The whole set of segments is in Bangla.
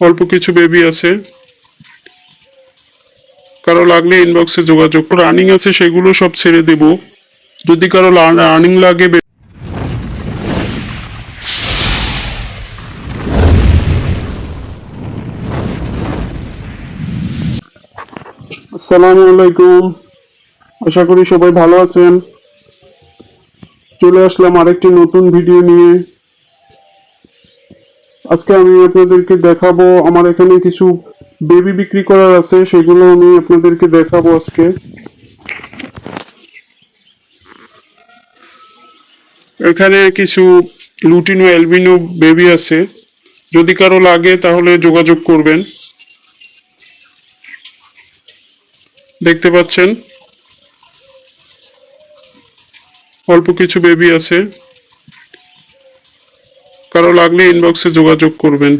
অল্প কিছু বেবি আছে। কারও লাগলে ইনবক্সে যোগাযোগ রানিং আছে, সেগুলো সব ছেড়ে দেব। যদি কারও রানিং লাগে আসসালামু আলাইকুম। আশা করি সবাই ভালো আছেন। চলে আসলাম আরেকটি নতুন ভিডিও নিয়ে। আজকে আমি আপনাদেরকে দেখাবো, আমার এখানে কিছু বেবি বিক্রি করার আছে, সেগুলো আমি আপনাদেরকে দেখাবো আজকে। এখানে কিছু লুটিনো অ্যালবিনো বেবি আছে, যদি কারও লাগে তাহলে যোগাযোগ করবেন। দেখতে পাচ্ছেন? অল্প কিছু বেবি আছে। কারও লাগলে ইনবক্সে যোগাযোগ করবেন।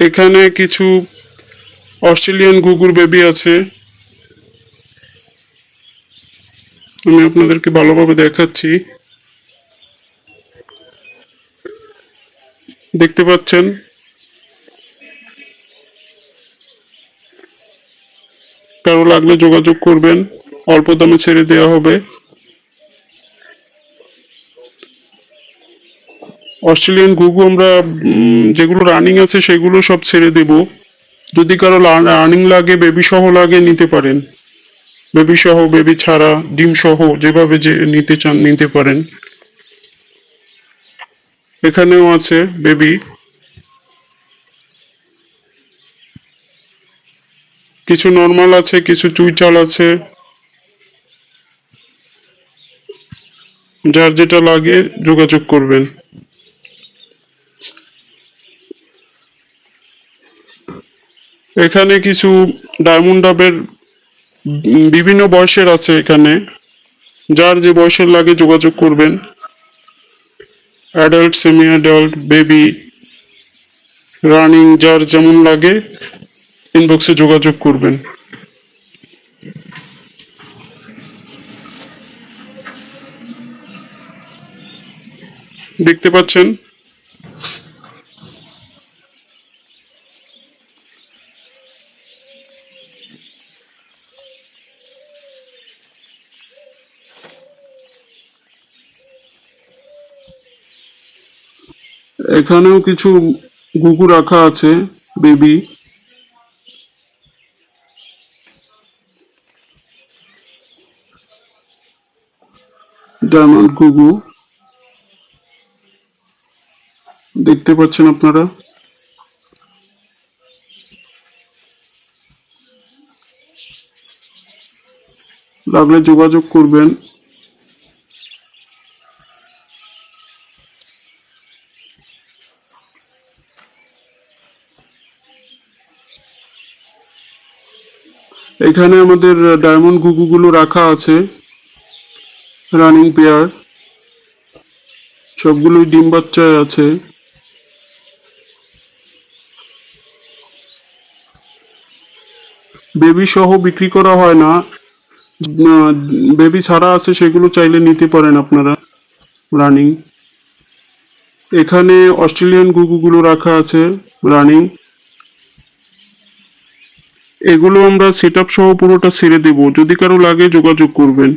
এখানে কিছু অস্ট্রেলিয়ান গুগুর বেবি আছে। আমি আপনাদেরকে ভালোভাবে দেখাচ্ছি। দেখতে পাচ্ছেন? কারও লাগলে যোগাযোগ করবেন। অল্প দামে ছেড়ে দেওয়া হবে। অস্ট্রেলিয়ান গুগু আমরা যেগুলো রানিং আছে সেগুলো সব ছেড়ে দেব। যদি কারও রানিং লাগে বেবি সহ লাগে, নিতে পারেন। বেবি সহ বেবি ছাড়া, ডিম সহ, যেভাবে যে নিতে চান, নিতে পারেন। এখানেও আছে বেবি কিছু নর্মাল আছে, কিছু চুই চাল আছে। যার যেটা লাগে যোগাযোগ করবেন। এখানে কিছু ডায়মন্ড ডাবের বিভিন্ন বয়সের আছে এখানে। যার যে বয়সের লাগে যোগাযোগ করবেন। Adult semi adult baby running যার যেমন লাগে। ইনবক্সে যোগাযোগ করবেন। দেখতে পাচ্ছেন? এখানেও কিছু গুকু রাখা আছে বেবি। ডায়মন্ড গুগু দেখতে পাচ্ছেন আপনারা? লাগলে যোগাযোগ করবেন। এখানে আমাদের ডায়মন্ড গুগুগুলো রাখা আছে। Running pair. সবগুলোই ডিম বাচ্চায় আছে। বেবি সহ বিক্রি করা হয় না। বেবি ছাড়া আছে, সেগুলো চাইলে নিতে পারেন আপনারা রানিং। এখানে অস্ট্রেলিয়ান গুগুগুলো রাখা আছে রানিং। এগুলো আমরা সেট সহ পুরোটা ছেড়ে দেব। যদি কারও লাগে যোগাযোগ করবেন।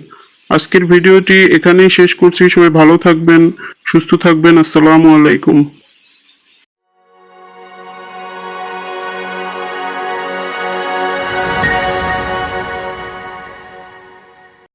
আজকের ভিডিওটি এখানেই শেষ করছি। সবাই ভালো থাকবেন সুস্থ থাকবেন। আসসালামু আলাইকুম।